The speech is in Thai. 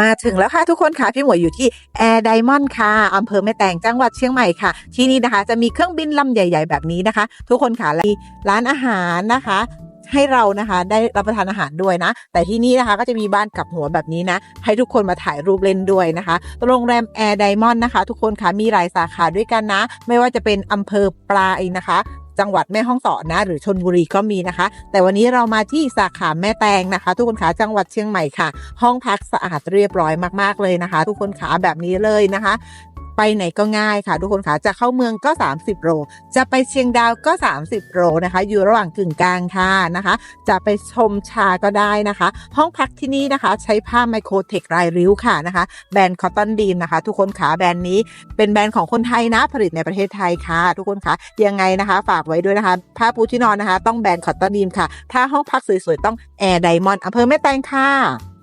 มาถึงแล้วค่ะทุกคนค่ะพี่หมวยอยู่ที่แอร์ไดมอนด์ค่ะอำเภอแม่แตงจังหวัดเชียงใหม่ค่ะ ที่นี่นะคะจะมีเครื่องบินลำใหญ่ ๆ แบบนี้นะคะ ทุกคนค่ะและมีร้านอาหารนะคะ ให้เรานะคะได้รับประทานอาหารด้วยนะ แต่ที่นี่นะคะก็จะมีบ้านกลับหัวแบบนี้นะ ให้ทุกคนมาถ่ายรูปเล่นด้วยนะคะโรงแรมแอร์ไดมอนด์นะคะ ทุกคนค่ะมีหลายสาขาด้วยกันนะ ไม่ว่าจะเป็นอำเภอปลายนะคะ จังหวัดแม่ฮ่องสอนนะ หรือชนบุรีก็มีนะคะ แต่วันนี้เรามาที่สาขาแม่แตงนะคะ ทุกคนขาจังหวัดเชียงใหม่ค่ะ ห้องพักสะอาดเรียบร้อยมากๆเลยนะคะ ทุกคนขาแบบนี้เลยนะคะ ไปไหนก็ง่ายค่ะ ทุกคนขาจะเข้าเมืองก็ 30 โล จะไปเชียงดาวก็ 30 โลนะคะ อยู่ระหว่างกึ่งกลางค่ะนะคะ จะไปชมชาก็ได้นะคะ ห้องพักที่นี่นะคะ ใช้ผ้าไมโครเทคลายริ้วค่ะนะคะ แบรนด์คอตตอนดีมนะคะ ทุกคนขาแบรนด์นี้เป็นแบรนด์ของคนไทยนะผลิตในประเทศไทยค่ะ ทุกคนคะยังไงนะคะ ฝากไว้ด้วยนะคะ ผ้าปูที่นอนนะคะ ต้องแบรนด์คอตตอนดีมค่ะ ถ้าห้องพักสวยๆต้องแอร์ไดมอนด์อำเภอแม่แตงค่ะ